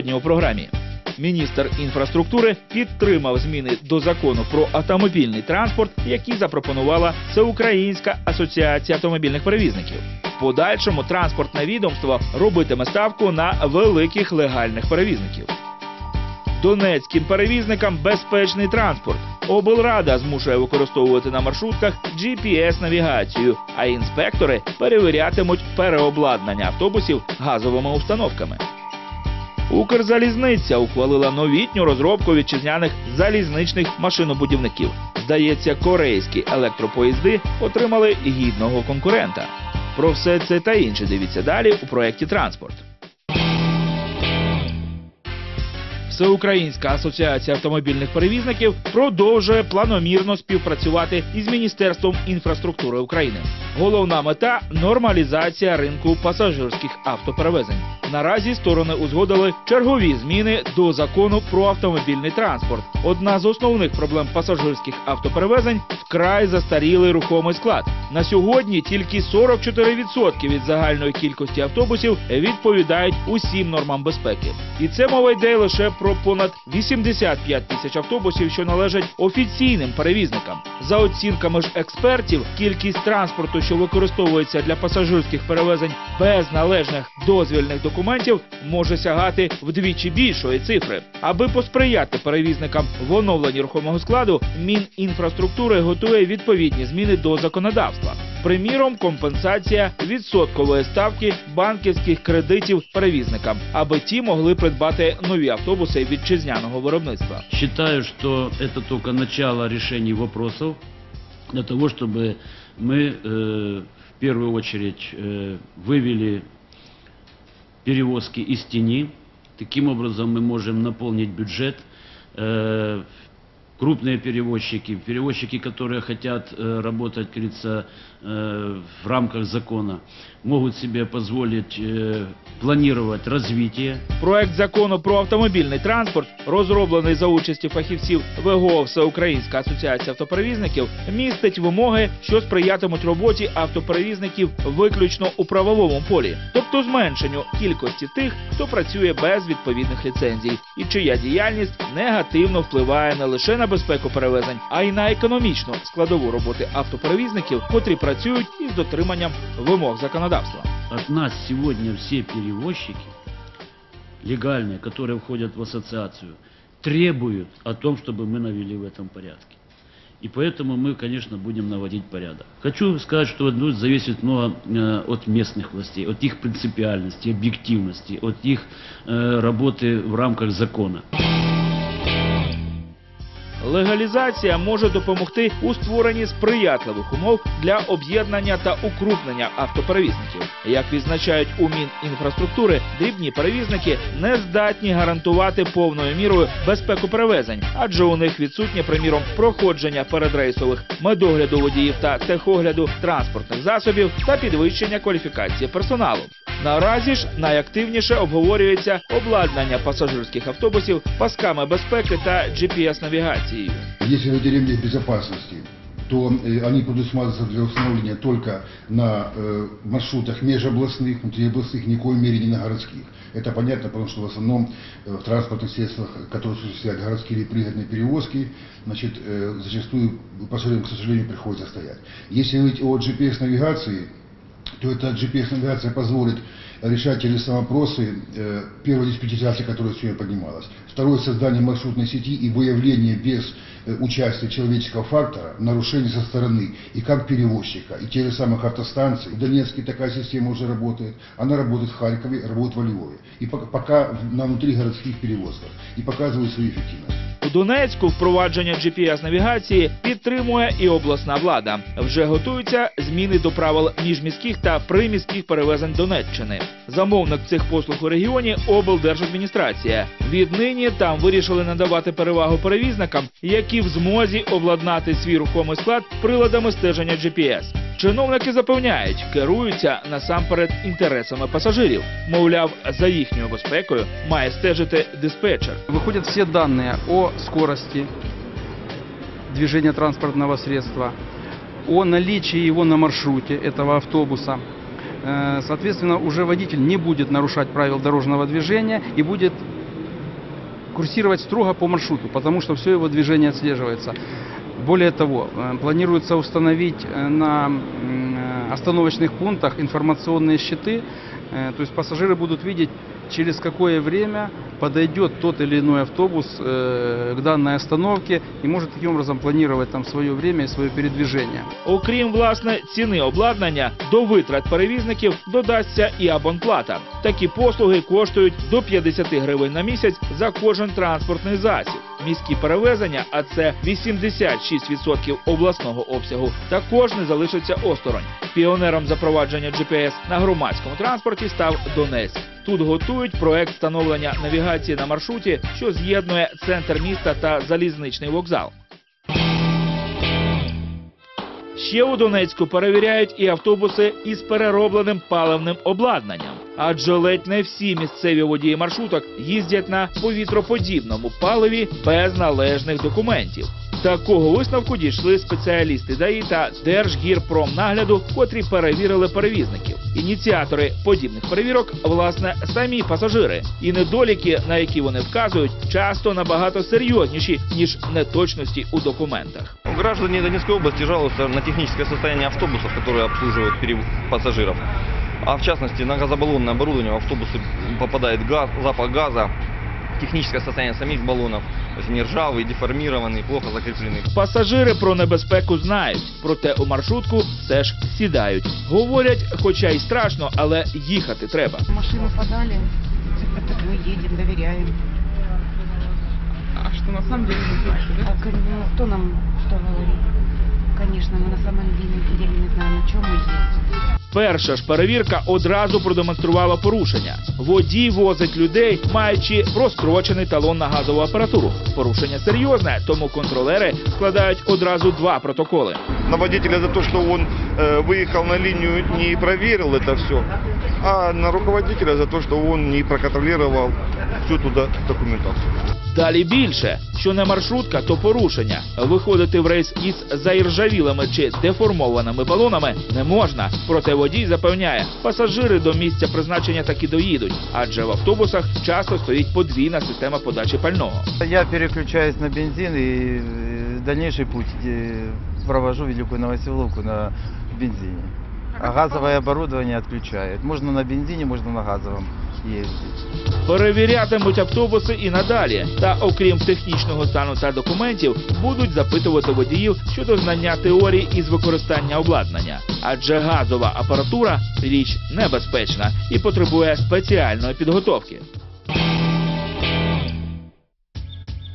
сьогодні у програмі. Міністр інфраструктури підтримав зміни до закону про автомобільний транспорт, які запропонувала Всеукраїнська асоціація автомобільних перевізників. В подальшому транспортне відомство робитиме ставку на великих легальних перевізників. Донецьким перевізникам безпечний транспорт. Облрада змушує використовувати на маршрутках GPS-навігацію, а інспектори перевірятимуть переобладнання автобусів газовими установками. Укрзалізниця ухвалила новітню розробку вітчизняних залізничних машинобудівників. Здається, корейські електропоїзди отримали гідного конкурента. Про все це та інше дивіться далі у проєкті Транспорт. Всеукраїнська асоціація автомобільних перевізників продовжує планомірно співпрацювати із Міністерством інфраструктури України. Головна мета нормалізація ринку пасажирських автоперевезень. Наразі сторони узгодили чергові зміни до закону про автомобільний транспорт. Одна з основних проблем пасажирських автоперевезень вкрай застарілий рухомий склад. На сьогодні тільки 44% від загальної кількості автобусів відповідають усім нормам безпеки. І це мова йде лише про понад 85 тисяч автобусів, що належать офіційним перевізникам. За оцінками ж експертів, кількість транспорту, що використовується для пасажирських перевезень без належних дозвільних документів, може сягати вдвічі більшої цифри. Аби посприяти перевізникам в оновленні рухомого складу, Мінінфраструктури готує відповідні зміни до законодавства. Приміром, компенсація відсоткової ставки банківських кредитів перевізникам, аби ті могли придбати нові автобуси вітчизняного виробництва. Считаю, что это только начало решений вопросов для того, чтобы мы э, в первую очередь э, вывели перевозки из тени. Таким образом мы можем наполнить бюджет. Э, крупные перевозчики, перевозчики, которые хотят э, работать, как говорится, э, в рамках закона, могут себе позволить э, планировать развитие Проект закону про автомобільний транспорт, розроблений за участі фахівців ВГО Всеукраїнська асоціація автоперевізників, містить вимоги, що сприятимуть роботі автоперевізників виключно у правовому полі, тобто зменшенню кількості тих, хто працює без відповідних ліцензій, і чия діяльність негативно впливає не лише на безпеку перевезень, а й на економічну складову роботи автоперевізників, котрі працюють із дотриманням вимог законодавства. От нас сегодня все перевозчики легальные, которые входят в ассоциацию, требуют о том, чтобы мы навели в этом порядке. И поэтому мы, конечно, будем наводить порядок. Хочу сказать, что ну, зависит много э, от местных властей, от их принципиальности, объективности, от их э, работы в рамках закона. Легалізація може допомогти у створенні сприятливих умов для об'єднання та укрупнення автоперевізників. Як відзначають у Мінінфраструктури, дрібні перевізники не здатні гарантувати повною мірою безпеку перевезень, адже у них відсутнє, приміром, проходження передрейсових медогляду водіїв та техогляду транспортних засобів та підвищення кваліфікації персоналу. Наразі ж найактивніше обговорюється обладнання пасажирських автобусів пасками безпеки та GPS-навігацією. Если в деревне безопасности, то э, они предусматриваются для установления только на э, маршрутах межобластных, внутриобластных, ни в коей мере не на городских. Это понятно, потому что в основном э, в транспортных средствах, которые осуществляют городские или пригородные перевозки, значит, э, зачастую пассажирам, к сожалению, приходится стоять. Если говорить о GPS-навигации, то эта GPS-навигация позволит решать те или иные вопросы. Э, Первая диспетчеризация, которая сегодня поднималась. Второе, создание маршрутной сети и выявление без э, участия человеческого фактора нарушений со стороны и как перевозчика, и тех же самых автостанций. В Донецке такая система уже работает. Она работает в Харькове, работает во Львове. И пока, пока на внутригородских перевозках. И показывает свою эффективность. У Донецьку впровадження GPS-навігації підтримує і обласна влада. Вже готуються зміни до правил міжміських та приміських перевезень Донеччини. Замовник цих послуг у регіоні облдержадміністрація. Віднині там вирішили надавати перевагу перевізникам, які в змозі обладнати свій рухомий склад приладами стеження GPS. Чиновники запевняють, керуються насамперед інтересами пасажирів. Мовляв, за їхньою безпекою має стежити диспетчер. Выходят все данные о скорости движения транспортного средства, о наличии его на маршруте этого автобуса, Э, Соответственно, уже водитель не будет нарушать правил дорожного движения и будет курсировать строго по маршруту, потому что все его движение отслеживается. Более того, э, планируется установить э, на э, остановочных пунктах информационные щиты, э, то есть пассажиры будут видеть, через какое время подойдет тот или иной автобус э, к данной остановке и может таким образом планировать там свое время и свое передвижение. Окрім власне ціни обладнання, до витрат перевізників додасться і абонплата. Такі послуги коштують до 50 гривень на місяць за кожен транспортний засіб. Міські перевезення, а це 86% обласного обсягу, також не залишаться осторонь. Піонером запровадження GPS на громадському транспорті став Донецьк. Тут готують проект встановлення навігації на маршруті, що з'єднує центр міста та залізничний вокзал. Ще у Донецьку перевіряють і автобуси із переробленим паливним обладнанням. Адже ледь не всі місцеві водії маршруток їздять на повітроподібному паливі без належних документів. Такого висновку дійшли спеціалісти ДАІ та Держгірпромнагляду, котрі перевірили перевізників. Ініціатори подібних перевірок, власне, самі пасажири. І недоліки, на які вони вказують, часто набагато серйозніші ніж неточності у документах. Граждане Донецкой области жалуются на техническое состояние автобусов, которые обслуживают пассажиров. А в частности, на газобаллонное оборудование в автобусы попадает газ, запах газа, техническое состояние самих баллонов То есть они ржавые, деформированные, плохо закреплены. Пасажири про небезпеку знають, проте у маршрутку все ж сідають. Говорять, хоча й страшно, але їхати треба. Машину подали, мы едем, доверяем. А что на самом деле не знаете, да? А кон- ну, кто нам что говорит? Конечно, мы на самом деле, деле не знаем, Перша ж перевірка одразу продемонструвала порушення. Водій возить людей, маючи прострочений талон на газову апаратуру. Порушення серйозне, тому контролери складають одразу два протоколи. на водителя за то, что он э, выехал на линию, не проверил это все, а на руководителя за то, что он не проконтролировал всю туда документацию. Далі більше, що не маршрутка, то порушення. Виходити в рейс із заіржавілими чи деформованими балонами не можна. Проте водій запевняє, пасажири до місця призначення таки доїдуть, адже в автобусах часто стоїть подвійна система подачі пального. Я переключаюсь на бензин и э, дальнейший путь э, провожу Великую Новоселовку на бензине. А газовое оборудование отключают. Можно на бензине, можно на газовом ездить. Перевірятимуть автобуси і надалі. Та окрім технічного стану та документів, будуть запитувати водіїв щодо знання теорії із використання обладнання. Адже газова апаратура річ небезпечна і потребує спеціальної підготовки.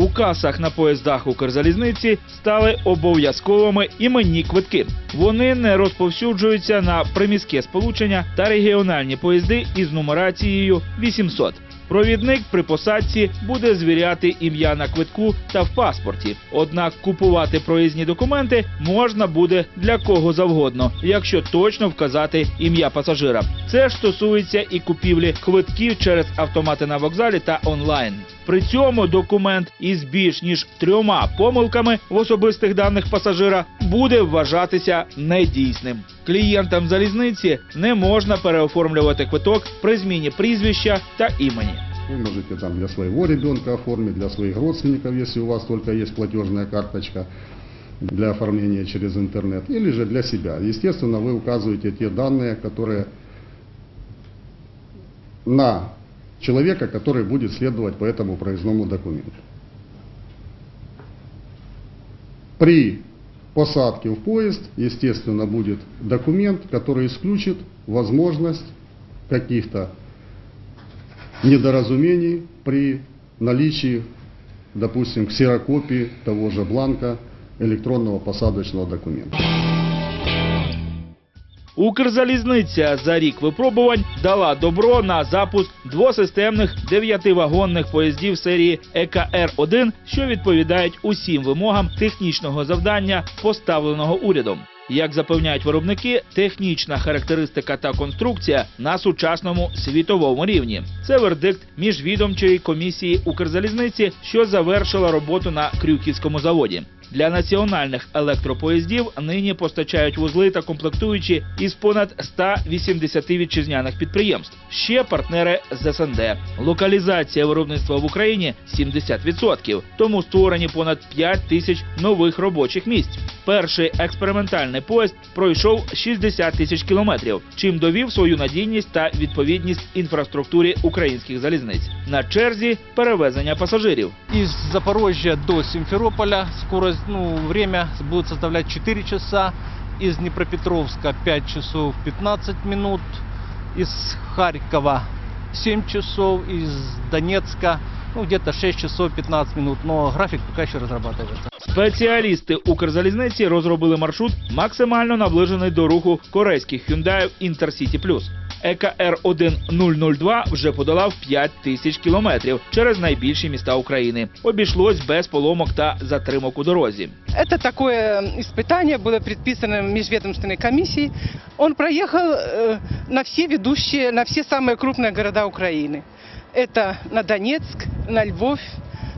У касах на поїздах Укрзалізниці стали обов'язковими іменні квитки. Вони не розповсюджуються на приміське сполучення та регіональні поїзди із нумерацією 800. Провідник при посадці буде звіряти ім'я на квитку та в паспорті. Однак купувати проїзні документи можна буде для кого завгодно, якщо точно вказати ім'я пасажира. Це ж стосується і купівлі квитків через автомати на вокзалі та онлайн. При цьому документ із більш ніж трьома помилками в особистих даних пасажира буде вважатися недійсним. Клієнтам залізниці не можна переоформлювати квиток при зміні прізвища та імені. Вы можете там для своего ребенка оформить, для своих родственников, если у вас только есть платежная карточка для оформления через интернет, или же для себя. Естественно, вы указываете те данные, которые на человека, который будет следовать по этому проездному документу. При посадке в поезд, естественно, будет документ, который исключит возможность каких-то недоразумений при наличии, допустим, ксерокопии того же бланка электронного посадочного документа. Укрзалізниця за рік випробувань дала добро на запуск двосистемних дев'ятивагонних поїздів серії ЕКР-1, що відповідають усім вимогам технічного завдання, поставленого урядом. Як запевняють виробники, технічна характеристика та конструкція на сучасному світовому рівні. Це вердикт міжвідомчої комісії Укрзалізниці, що завершила роботу на Крюківському заводі. Для національних електропоїздів нині постачають вузли та комплектуючі із понад 180 вітчизняних підприємств. Ще партнери з СНД. Локалізація виробництва в Україні 70%, тому створені понад 5 тисяч нових робочих місць. Перший експериментальний поїзд пройшов 60 тисяч кілометрів, чим довів свою надійність та відповідність інфраструктурі українських залізниць. На черзі перевезення пасажирів. Из Запорожья до Симферополя скорость, ну, время будет составлять 4 часа. Из Днепропетровска 5 часов 15 минут. Из Харькова 7 часов. Из Донецка ну, где-то 6 часов 15 минут. Но график пока еще разрабатывается. Спеціалісти Укрзалізниці розробили маршрут максимально наближений до руху корейських Hyundai Intercity Plus. ЕКР 1002 вже подолав 5 тисяч кілометрів через найбільші міста України. Обійшлось без поломок та затримок у дорозі. Это такое испытание было предписано межведомственной комиссией. Он проехал э, на все ведущие, на все самые крупные города Украины. Это на Донецк, на Львов,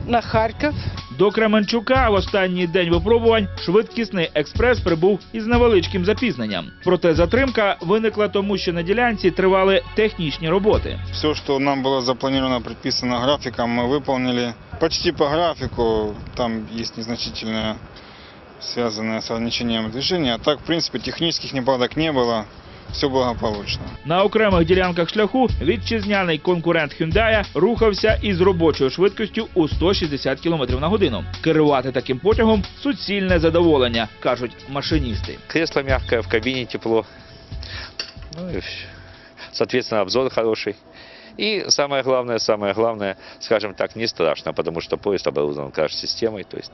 на Харьков. До Кременчука в останній день випробувань швидкісний експрес прибув із невеличким запізненням. Проте затримка виникла тому, що на ділянці тривали технічні роботи. Все, что нам было запланировано, предписано графиком, мы выполнили почти по графику. Там есть незначительное, связанное с ограничением движения. А так, в принципе, технических неполадок не было. Все благополучно. На окремих ділянках шляху вітчизняний конкурент Hyundai рухався із робочою швидкістю у 160 км на годину. Керувати таким потягом суцільне задоволення, кажуть машиністи. Кресло м'яке, в кабіні тепло. Ну і все. соответственно, обзор хороший. И самое главное, самое главное, скажем так, не страшно, потому что поезд оборудован краш-системой, то есть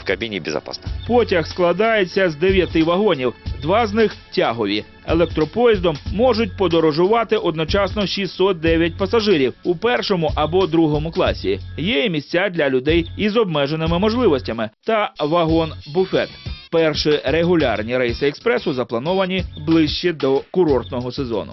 в кабине безопасно. Потяг складається з дев'яти вагонів, два з них тягові. Електропоїздом можуть подорожувати одночасно 609 пасажирів у першому або другому класі. Є і місця для людей із обмеженими можливостями та вагон-буфет. Перші регулярні рейси експресу заплановані ближче до курортного сезону.